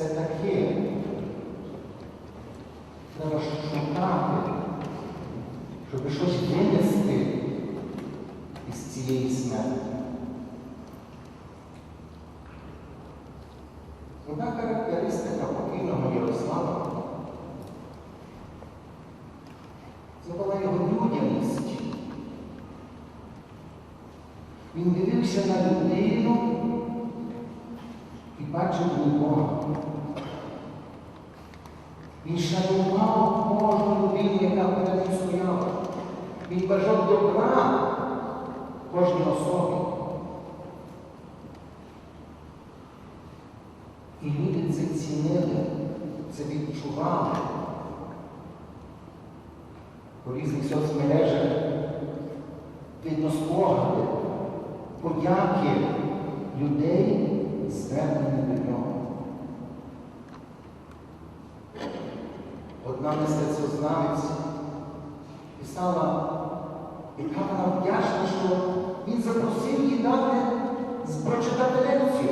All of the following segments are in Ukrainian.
все таки треба шукати, щоб щось винести із цієї смерті. Одна характеристика покійного Ярослава це була його людяність. Він дивився на людину і бачив Бога. Він шанував кожну людину, яка перед ним стояла. Він бажав добра кожній особі. І люди це цінили, це відчували. По різних соцмережах видно спогади, подяки людей, звернені до нього. Одна мистецтвознавець писала, яка вона вдячна, що він запросив її дати прочитати лекцію.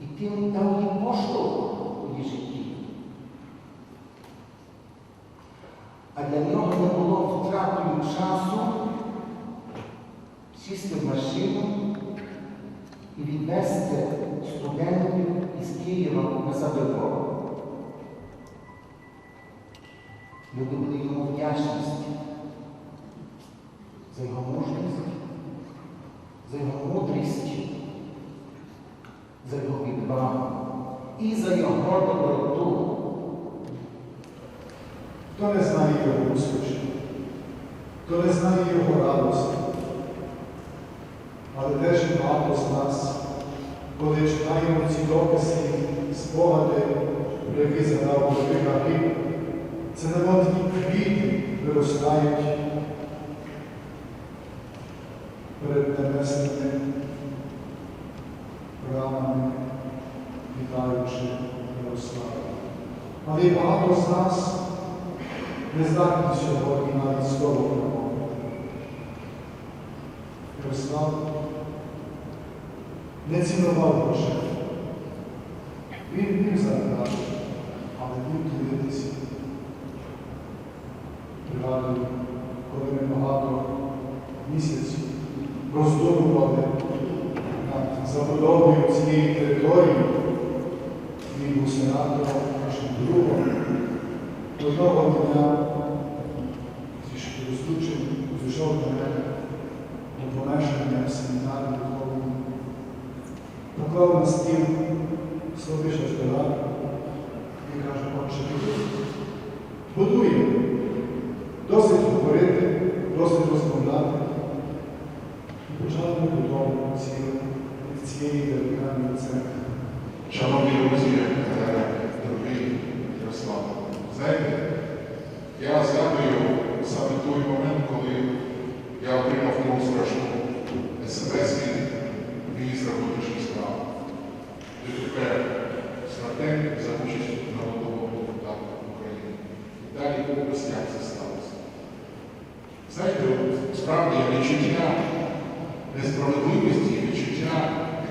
І тим дав їй поштовх у її житті. А для нього не було втратою часу сісти в машину і відвезти студентів із Києва на Забиво. Люди були йому вдячності за його мужність, за його мудрість, за його відвагу і за його доброту. Хто не знає його устрічі, хто не знає його радості. Але теж багато з нас, коли читаємо ці дописи, спогади, про які згадав Гриб, це такі квіти виростають перед небесними брамами, вітаючи Ярослава. Але багато з нас не здатні сьогодні навіть слово промовити. Ярослав не цінував грошей. Він вмів заробляти, але вмів ділитися. Пригадую, коли ми багато місяців роздумували над забудовою цієї території, він був сенатором, нашим другом. Одного дня, трішки розлучений, зійшов до мене до помешкання семінару духовного, поклав на стіл слови Шаштара і каже, отче, будуємо. Досить говорити, досить розмовляти. І почали ми будову цієї вертикальної церкви. Шановні друзі, дорогі дорогий Ярослав, знаєте, я згадую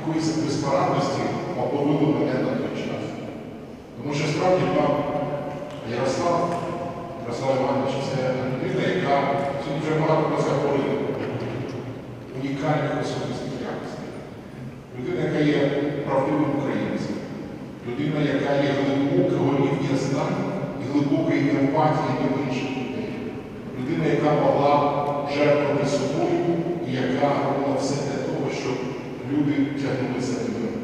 якоїсь безпорадності оповило мене на той час. Тому що справді пан Ярослав, Ярослав Іванович, це людина, яка сьогодні вже багато про це говорили, унікальних особистих якостей. Людина, яка є правдивим українцем, людина, яка є глибокого рівня знань і глибокої емпатії до інших людей. Людина, яка могла жертвувати собою і яка робила все щоб люди тягнулися до нього.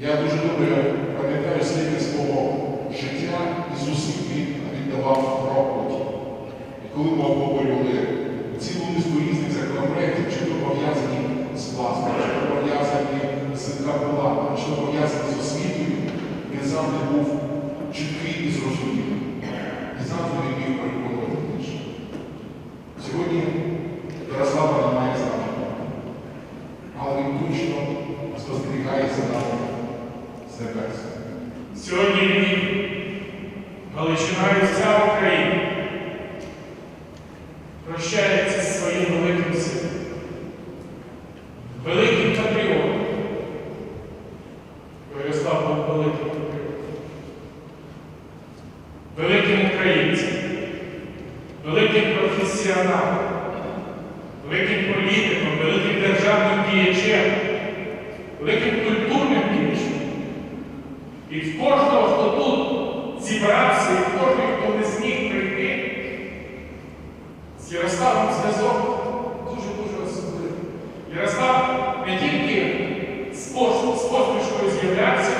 Я дуже добре пам'ятаю скільки свого життя і зусиль віддавав роботі. І коли ми обговорювали цілу низку різних законопроєктів, чи то пов'язані з власним, чи то пов'язані з карбулатом, чи то пов'язані з освітою, він завжди був чіткий і зрозумілий. І завжди Сьогодні в ній Галичина і вся Україна прощається зі своїм великим сином, великим патріотом. Борислав був великим патріотом, великим українцем, великим професіоналом, великим політиком, великим державним діячем, великим культуром. І в кожного, хто тут зібрався, і в кожного, хто не зміг прийти, з Ярославом зв'язок дуже-дуже особливий. Ярослав не тільки з посмішкою з'являвся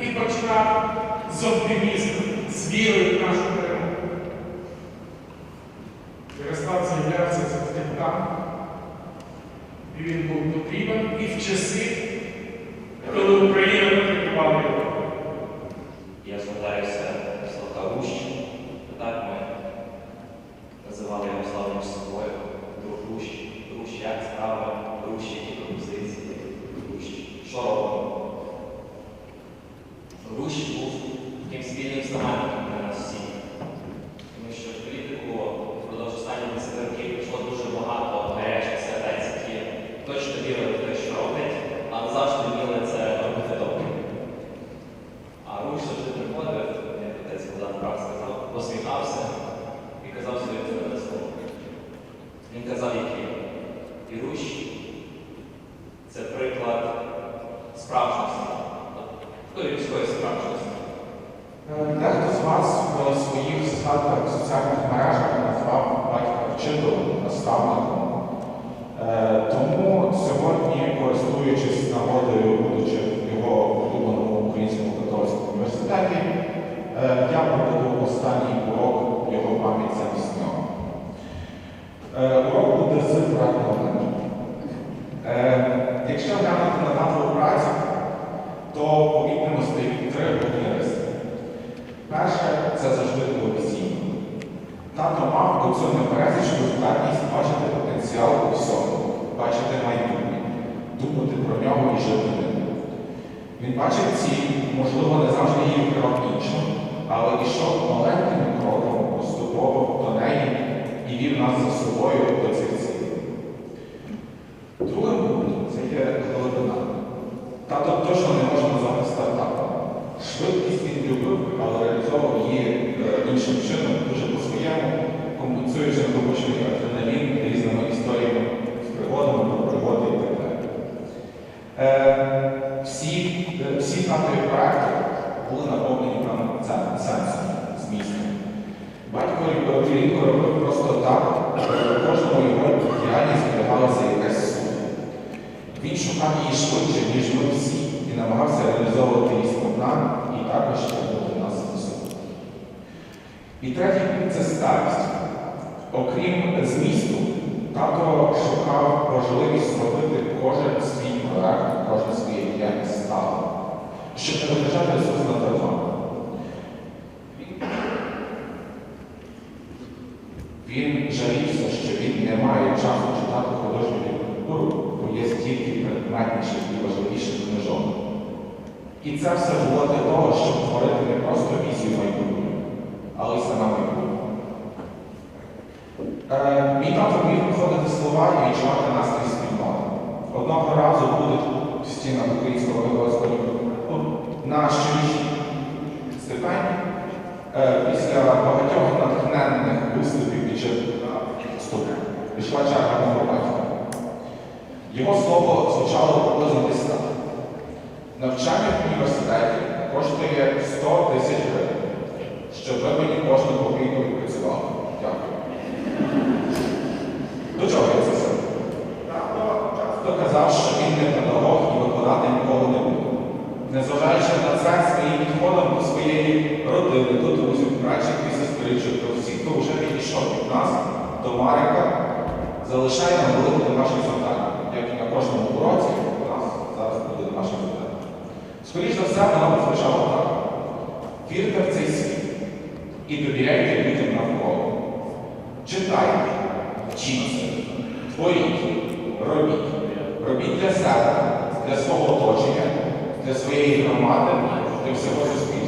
і починав з оптимізму, з вірою в нашу перемогу. Ярослав з'являвся завжди там, і він був потрібен і в часи, коли Україна потребувала його. Я звертаюся до Славка Рущ. Так ми називали його славу між собою. Друг Рущ. Рущ, як справа, Рущ, які пропозиції, Рущ. Що робимо? Рущ був таким спільним знаменником для нас всіх. Тому що в політику впродовж останніх 10 років прийшло дуже багато гарячих сердець, які точно вірили в те, що роблять, але завжди вміли це робити добре. А Руш завжди приходив, як отець Богдан прав сказав, посміхався і казав своє цінне слово. Він казав, який. І Руш це приклад справжності, такої людської справжності. Е, Дехто з вас в своїх згадках соціальних мережах назвав батька вчителем, наставником. Е, Тому сьогодні, користуючись нагодою, будучи в його улюбленому українському католицькому університеті, е, я проведу останній урок в його пам'ять замість нього. Е, Урок буде з фрагментом. Е, Якщо глянути на назву праці, то помітнемо стоїть три головні риси. Перше це завжди було весіння. Тато мав оцю непересічну здатність бачити потенціал у всьому, бачити майбутнє, думати про нього і жити ним. Він бачив ціль, можливо, не завжди її вкрав іншим, але йшов маленьким кроком поступово до неї і вів нас за собою до цих цілей. Реалізовував її е, іншим чином, дуже по-своєму, компенсуючи накопичений адреналін різними історіями з пригодами, про пригоди і так далі. Е, всі, е, всі татові проекти були наповнені цен- сенсом, змістом. Батько рідко робив просто так, в кожному його діянні зберігалася якась суть. Він шукав її швидше, ніж ми всі, і намагався реалізовувати її сповна і також тягнути нас на собою. І третій пункт це старість. Окрім змісту, тато шукав можливість зробити кожен свій проект, кожне своє діяння стало, щоб не витрачати ресурс на дарма. Він жалівся, що він не має часу читати художню літературу, бо є стільки предметніших і важливіших книжок. І це все було для того, щоб творити не просто візію майбутнього, але й саме майбутнє. Е, мій тато міг виходити слова і відчувати настрій спільноти. Одного разу будуть в стінах українського католицького на щорічній стипендії е, після багатьох натхненних виступів під час вступу пішла черга мого батька. Його слово звучало приблизно десь так. Навчання в університеті коштує 100 тисяч гривень, щоб ви мені кожну копійку відпрацювали. Дякую. До чого я це все? Часто казав, що він не педагог і викладати ніколи не буде. Незважаючи на це своїм підходом до своєї родини, до друзів, братчих і сестричок, до всіх, хто вже підійшов від нас, до Марика, залишає нам велике домашнє завдання, як і на кожному уроці у нас зараз буде домашнє завдання. Скоріше за все, воно звучало так. Вірте в цей світ і довіряйте людям навколо. Читайте, вчіться, творіть, робіть. Робіть для себе, для свого оточення, для своєї громади, для всього суспільства.